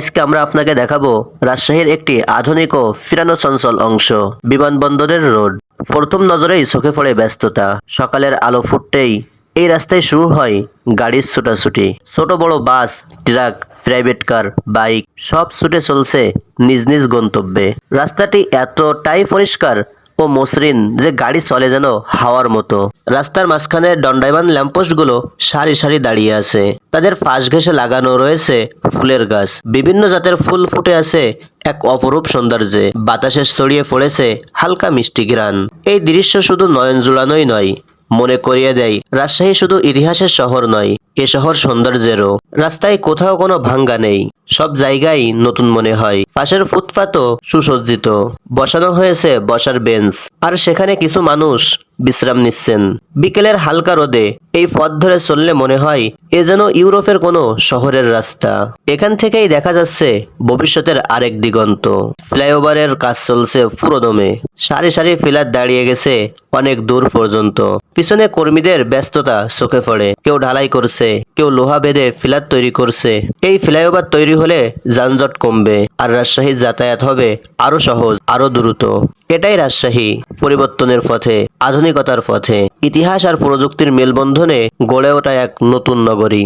আজকে আমরা আপনাকে দেখাবো রাজশাহীর একটি আধুনিক ও ফিরানো চঞ্চল অংশ, বিমানবন্দরের রোড। প্রথম নজরেই চোখে পড়ে ব্যস্ততা। সকালের আলো ফুটতেই এই রাস্তায় শুরু হয় গাড়ির ছুটাছুটি। ছোট বড় bus, truck, private car, bike, সব ছুটে চলছে নিজ নিজ গন্তব্যে। রাস্তাটি এতটাই পরিষ্কার ও মসৃণ যে গাড়ি চলে যেন হাওয়ার মতো। রাস্তার মাঝখানে দণ্ডায়মান ল্যাম্পোস্টগুলো সারি সারি দাঁড়িয়ে আছে। তাদের পাশ ঘেঁষে লাগানো রয়েছে ফুলের গাছ। বিভিন্ন জাতের ফুল ফুটে আছে এক অপরূপ সৌন্দর্যে। বাতাসে ছড়িয়ে পড়েছে হালকা মিষ্টি ঘ্রাণ। এই দৃশ্য শুধু নয়ন জুড়ানোই নয়, মনে করিয়ে দেয়, রাজশাহী শুধু ইতিহাসের শহর নয়, এ শহর সৌন্দর্যেরও। রাস্তায় কোথাও কোনো ভাঙ্গা নেই। সব জায়গায় নতুন মনে হয়। পাশের ফুটপাতও সুসজ্জিত। বসানো হয়েছে বসার বেঞ্চ। আর সেখানে কিছু মানুষ বিশ্রাম নিচ্ছেন। বিকেলের হালকা রোদে এই পথ ধরে চললে মনে হয় এ যেন ইউরোপের কোনো শহরের রাস্তা। এখান থেকেই দেখা যাচ্ছে ভবিষ্যতের আরেক দিগন্ত। ফ্লাইওভারের কাজ চলছে পুরোদমে। সারি সারি ফিলার দাঁড়িয়ে গেছে অনেক দূর পর্যন্ত। পিছনে কর্মীদের ব্যস্ততা চোখে পড়ে। কেউ ঢালাই করছে, কেউ লোহা বেঁধে ফিলার তৈরি করছে। এই ফ্লাইওভার তৈরি হলে যানজট কমবে আর রাজশাহীর যাতায়াত হবে আরও সহজ, আরও দ্রুত। এটাই রাজশাহী পরিবর্তনের পথে, আধুনিকতার পথে। ইতিহাস আর প্রযুক্তির মেলবন্ধনে গড়ে ওঠা এক নতুন নগরী।